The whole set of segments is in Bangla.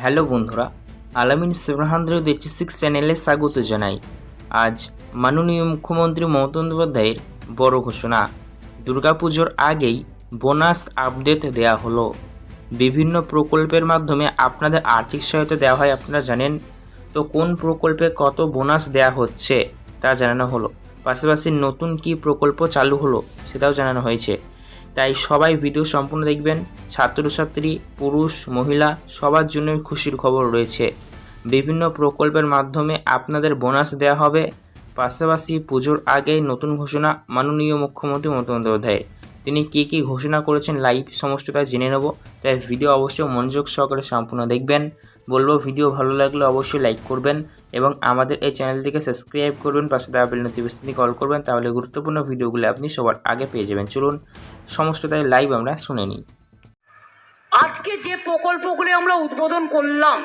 হ্যালো বন্ধুরা, আলামিন সেভেন হান্ড্রেড এইটি সিক্স চ্যানেলে স্বাগত জানাই। আজ মাননীয় মুখ্যমন্ত্রী মমতা বন্দ্যোপাধ্যায়ের বড় ঘোষণা। দুর্গাপুজোর আগেই বোনাস আপডেট দেয়া হলো। বিভিন্ন প্রকল্পের মাধ্যমে আপনাদের আর্থিক সহায়তা দেওয়া হয়, আপনারা জানেন? তো কোন প্রকল্পে কত বোনাস দেয়া হচ্ছে তা জানানো হলো। পাশাপাশি নতুন কি প্রকল্প চালু হলো সেটাও জানানো হয়েছে। তাই সবাই ভিডিও সম্পূর্ণ দেখবেন। ছাত্রছাত্রী, পুরুষ, মহিলা, সবার জন্য খুশির খবর রয়েছে। বিভিন্ন প্রকল্পের মাধ্যমে আপনাদের বোনাস দেওয়া হবে। পাশাপাশি পুজোর আগে নতুন ঘোষণা মাননীয় মুখ্যমন্ত্রী মমতা বন্দ্যোপাধ্যায়। তিনি কী কী ঘোষণা করেছেন লাইভ সমস্তটা জেনে নেব। তাই ভিডিও অবশ্যই মনোযোগ সহকারে সম্পূর্ণ দেখবেন। বলব, ভিডিও ভালো লাগলে অবশ্যই লাইক করবেন এবং আমাদের এই চ্যানেলটিকে সাবস্ক্রাইব করবেন পাশে দেওয়া বেল নোটিফিকেশনটি কল করবেন, তাহলে গুরুত্বপূর্ণ ভিডিওগুলো আপনি সবার আগে পেয়ে যাবেন। চলুন, সমস্তটাই লাইভ আমরা শুনে নিই। আজকে যে প্রকল্পগুলি আমরা উদ্বোধন করলাম,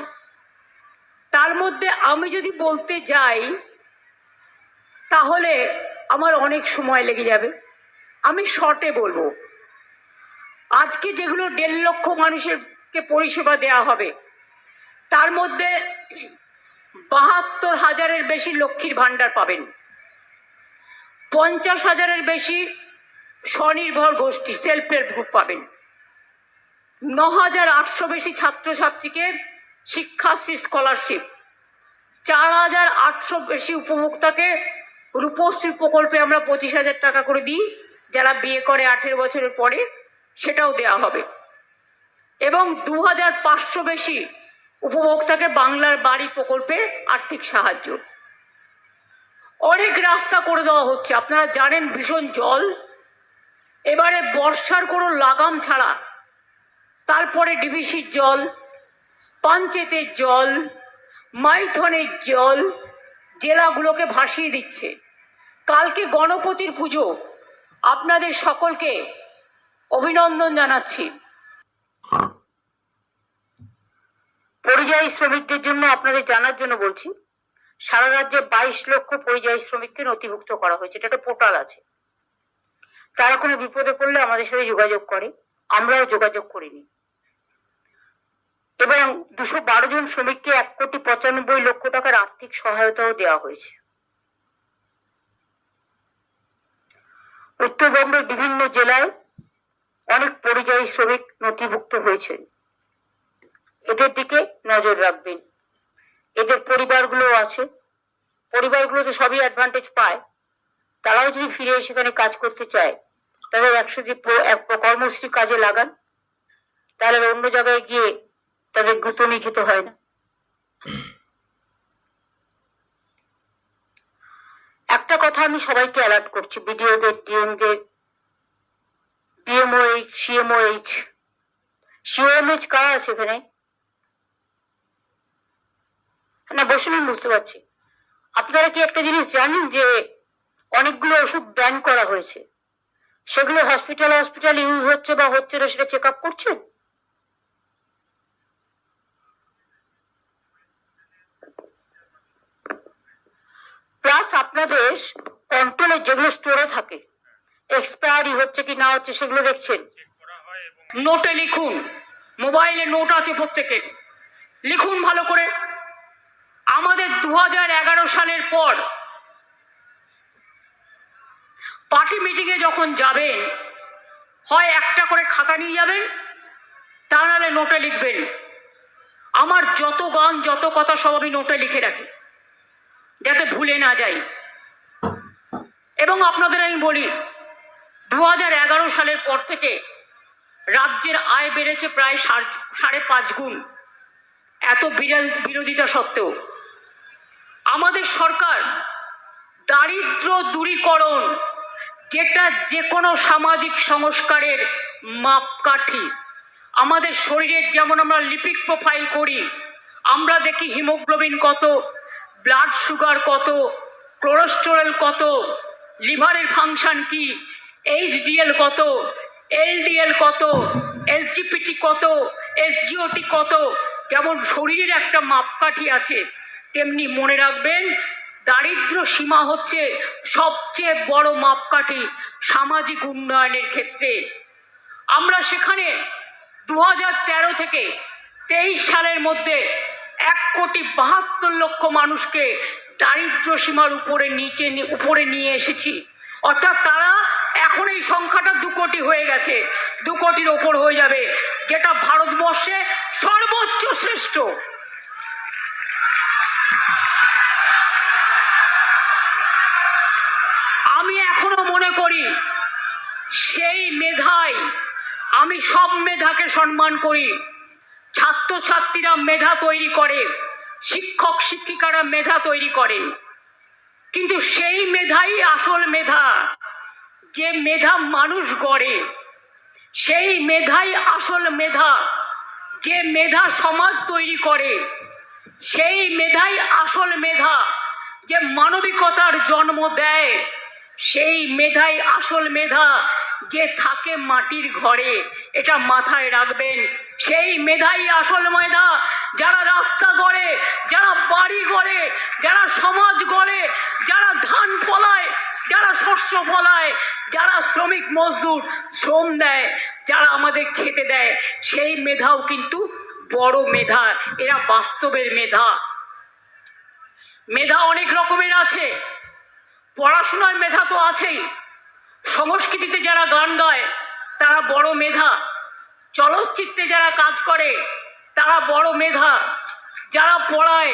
তার মধ্যে আমি যদি বলতে যাই, তাহলে আমার অনেক সময় লেগে যাবে। আমি শর্টে বলব। আজকে যেগুলো দেড় লক্ষ মানুষেরকে পরিষেবা দেওয়া হবে মধ্যে বাহাত্তর হাজারের বেশি লক্ষ্মীর ভাণ্ডার পাবেন। পঞ্চাশ হাজারের বেশি স্বনির্ভর গোষ্ঠী সেলফ হেল্প গ্রুপ পাবেন। ন হাজার আটশো বেশি ছাত্রছাত্রীকে শিক্ষাশ্রী স্কলারশিপ চার হাজার আটশো বেশি উপভোক্তাকে রূপশ্রী প্রকল্পে আমরা পঁচিশ হাজার টাকা করে দিই। যারা বিয়ে করে আঠেরো বছরের পরে, সেটাও দেওয়া হবে। এবং দু হাজার পাঁচশো বেশি উপভোক্তাকে বাংলার বাড়ি প্রকল্পে আর্থিক সাহায্য। অনেক রাস্তা করে দেওয়া হচ্ছে। আপনারা জানেন ভীষণ জল। এবারে বর্ষার কোনো লাগাম ছাড়া। তারপরে ডিবিসির জল পাঞ্চেতের জল, মাইথনের জল জেলাগুলোকে ভাসিয়ে দিচ্ছে। কালকে গণপতির পুজো। আপনাদের সকলকে অভিনন্দন জানাচ্ছি। পরিযায়ী শ্রমিকদের জন্য আপনাদের জানার জন্য বলছি, সারা রাজ্যে বাইশ লক্ষ পরিযায়ী শ্রমিককে নথিভুক্ত করা হয়েছে, এটা একটা পোর্টাল আছে। তারা কোনো বিপদে পড়লে আমাদের সাথে যোগাযোগ করে, আমরাও যোগাযোগ করিনি। এবং দুশো বারো জন শ্রমিককে এক কোটি পঁচানব্বই লক্ষ টাকার আর্থিক সহায়তাও দেওয়া হয়েছে। উত্তরবঙ্গের বিভিন্ন জেলায় অনেক পরিযায়ী শ্রমিক নথিভুক্ত হয়েছে। এদের দিকে নজর রাখবেন। এদের পরিবারগুলো আছে। পরিবারগুলো তো সবই অ্যাডভান্টেজ পায়। তারাও যদি ফিরে সেখানে কাজ করতে চায় তাদের একশো যদি এক কর্মশ্রী কাজে লাগান। তাহলে অন্য জায়গায় গিয়ে তাদের গুতনি খেতে হয় না। একটা কথা আমি সবাইকে অ্যালার্ট করছি, বিডিওদের, ডিএমদের পিএমওএইচ সিএমওএইচ। সিওএমএইচ কারা আছে এখানে? না বসে আমি বুঝতে পারছি। আপনারা কি একটা জিনিস জানেন যে অনেকগুলো ওষুধ ব্যান করা হয়েছে? সেগুলো হসপিটাল হসপিটাল ইউজ হচ্ছে বা হচ্ছে না সেটা চেক আপ করছেন? প্লাস আপনাদের কন্ট্রোলে যেগুলো স্টোরে থাকে এক্সপায়ারি হচ্ছে কি না হচ্ছে সেগুলো দেখছেন। নোটে লিখুন। মোবাইলে নোট আছে প্রত্যেকের। লিখুন ভালো করে। দু সালের পর পার্টি মিটিংয়ে যখন যাবেন, হয় একটা করে খাতা নিয়ে যাবেন, তা নাহলে নোটে লিখবেন। আমার যত গান, যত কথা সব আমি নোটে লিখে রাখি, যাতে ভুলে না যাই। এবং আপনাদের আমি বলি দু সালের পর থেকে রাজ্যের আয় বেড়েছে প্রায় সাড়ে পাঁচ গুণ, এত বিরা- বিরোধিতা সত্ত্বেও। আমাদের সরকার দারিদ্র দূরীকরণ যেটা যে কোনো সামাজিক সংস্কারের মাপকাঠি। আমাদের শরীরের যেমন আমরা লিপিড প্রোফাইল করি, আমরা দেখি হিমোগ্লোবিন কত ব্লাড সুগার কত কোলেস্টেরল কত, লিভারের ফাংশন কি এইচডিএল কত এলডিএল কত এসজিপিটি কত এসজিওটি কত, যেমন শরীরের একটা মাপকাঠি আছে। তেমনি মনে রাখবেন, দারিদ্র সীমা হচ্ছে সবচেয়ে বড় মাপকাঠি সামাজিক উন্নয়নের ক্ষেত্রে। আমরা সেখানে দু হাজার তেরো থেকে তেইশ সালের মধ্যে এক কোটি বাহাত্তর লক্ষ মানুষকে দারিদ্র সীমার উপরে নিচে উপরে নিয়ে এসেছি। অর্থাৎ তারা এখন এই সংখ্যাটা দু কোটি হয়ে গেছে, দু কোটির ওপর হয়ে যাবে, যেটা ভারতবর্ষে সর্বোচ্চ শ্রেষ্ঠ। করি, সেই মেধায় আমি সব মেধাকে সম্মান করি। ছাত্রছাত্রীরা মেধা তৈরি করে, শিক্ষক, শিক্ষিকারা মেধা তৈরি করেন কিন্তু সেই মেধাই আসল মেধা। যে মেধা মানুষ গড়ে, সেই মেধাই আসল মেধা। যে মেধা সমাজ তৈরি করে, সেই মেধাই আসল মেধা। যে মানবিকতার জন্ম দেয় সেই মেধাই, আসল মেধা যে থাকে মাটির ঘরে, এটা মাথায় রাখবেন। সেই মেধাই আসল মেধা যারা রাস্তা গড়ে, যারা বাড়ি গড়ে, যারা সমাজ গড়ে, যারা ধান ফলায়, যারা শস্য ফলায়, যারা শ্রমিক মজদুর শ্রম দেয়, যারা আমাদের খেতে দেয়, সেই মেধাও কিন্তু বড় মেধা, এরা বাস্তবের মেধা। মেধা অনেক রকমের আছে। পড়াশোনার মেধা তো আছেই। সংস্কৃতিতে যারা গান গায়, তারা বড় মেধা। চলচ্চিত্রে যারা কাজ করে, তারা বড় মেধা। যারা পড়ায়,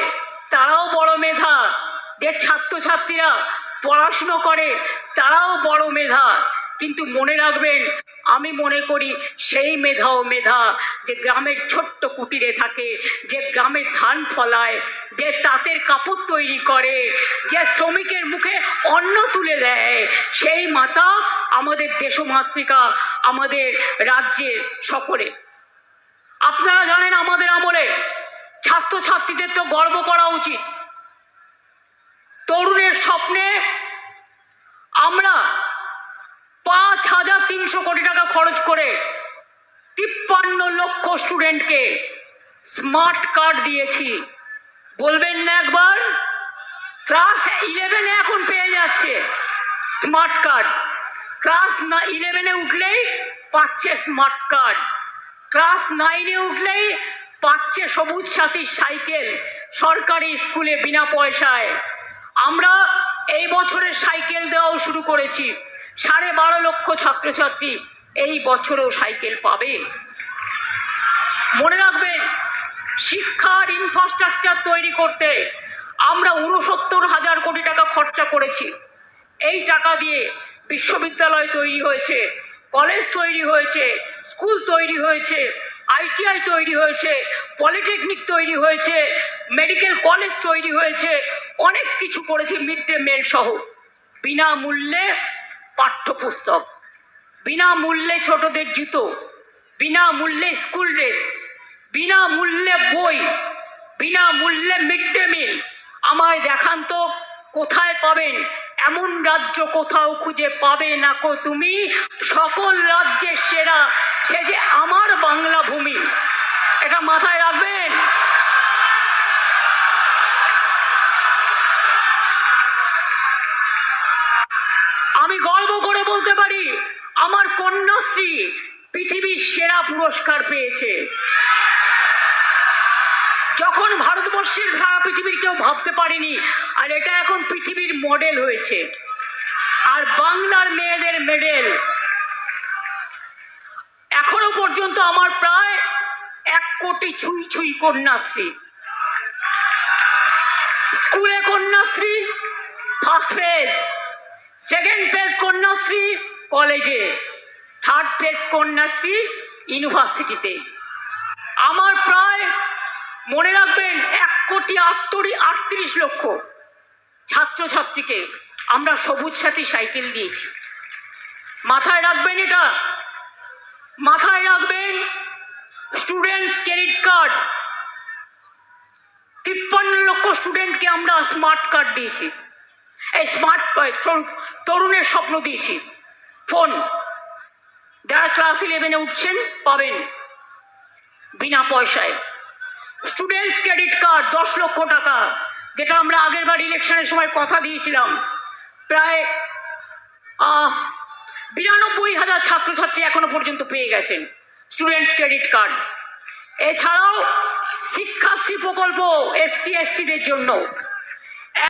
তারাও বড় মেধা। যে ছাত্রছাত্রীরা পড়াশুনো করে, তারাও বড় মেধা। কিন্তু মনে রাখবেন আমি মনে করি সেই মেধাও মেধা যে গ্রামের ছোট্ট কুটিরে থাকে, যে গ্রামে ধান ফলায়, যে তাঁতের কাপড় তৈরি করে, যে শ্রমিকের মুখে অন্ন তুলে দেয়, সেই মাতা আমাদের দেশমাতৃকা, আমাদের রাজ্যের সকলে। আপনারা জানেন আমাদের আমলে ছাত্রছাত্রীদের তো গর্ব করা উচিত। তরুণের স্বপ্নে আমরা পাঁচ হাজার তিনশো কোটি টাকা খরচ করে তিপ্পান্ন লক্ষ স্টুডেন্টকে স্মার্ট কার্ড দিয়েছি। বলবেন না একবার? ক্লাস ইলেভেনে এখন পেয়ে যাচ্ছে স্মার্ট কার্ড ক্লাস না ইলেভেনে উঠলেই পাচ্ছে স্মার্ট কার্ড ক্লাস নাইনে উঠলেই পাচ্ছে সবুজ সাথী সাইকেল সরকারি স্কুলে বিনা পয়সায়। আমরা এই বছরে সাইকেল দেওয়াও শুরু করেছি। সাড়ে বারো লক্ষ ছাত্রছাত্রী এই বছরেও সাইকেল পাবে। মনে রাখবেন শিক্ষার ইনফ্রাস্ট্রাকচার তৈরি করতে আমরা উনসত্তর হাজার কোটি টাকা খরচা করেছি। এই টাকা দিয়ে বিশ্ববিদ্যালয় তৈরি হয়েছে, কলেজ তৈরি হয়েছে, স্কুল তৈরি হয়েছে, আইটিআই তৈরি হয়েছে, পলিটেকনিক তৈরি হয়েছে, মেডিকেল কলেজ তৈরি হয়েছে, অনেক কিছু করেছে মিড ডে মিল সহ। বিনামূল্যে পাঠ্যপুস্তক। বিনামূল্যে ছোটদের জুতো, বিনামূল্যে স্কুল ড্রেস, বিনামূল্যে বই, বিনামূল্যে মিড ডে মিল। আমায় দেখান তো, কোথায় পাবেন? এমন রাজ্য কোথাও খুঁজে পাবে না কো তুমি? সকল রাজ্যের সেরা, সে যে আমার বাংলা ভূমি। এটা মাথায় রাখবেন? আমার কন্যাশ্রী পৃথিবীর সেরা পুরস্কার পেয়েছে। যখন ভারতবর্ষের সারা পৃথিবীর কেউ ভাবতে পারেনি, আর এটা এখন পৃথিবীর মডেল হয়েছে। আর বাংলার মেয়েদের মেডেল এখনও পর্যন্ত আমার প্রায় এক কোটি ছুঁই ছুঁই কন্যাশ্রী। স্কুলে Kanyashree first phase second phase Kanyashree কলেজে থার্ড প্লেস কন্যাশ্রী ইউনিভার্সিটিতে আমার প্রায়, মনে রাখবেন, এক কোটি আটত্রি আটত্রিশ লক্ষ ছাত্রছাত্রীকে আমরা সবুজ সাথী সাইকেল দিয়েছি। মাথায় রাখবেন এটা। মাথায় রাখবেন স্টুডেন্টস ক্রেডিট কার্ড তিপ্পান্ন লক্ষ স্টুডেন্টকে আমরা স্মার্ট কার্ড দিয়েছি। এই স্মার্ট তরুণের স্বপ্ন দিয়েছি। ফোন। যারা ক্লাস ইলেভেনে উঠছেন, পাবেন বিনা পয়সায়। স্টুডেন্টস ক্রেডিট কার্ড দশ লক্ষ টাকা, যেটা আমরা আগের বার ইলেকশনের সময় কথা দিয়েছিলাম। প্রায় বিরানব্বই হাজার ছাত্রছাত্রী এখনও পর্যন্ত পেয়ে গেছেন স্টুডেন্টস ক্রেডিট কার্ড এছাড়াও শিক্ষাশ্রী প্রকল্প, এসসি, এসটিদের জন্য।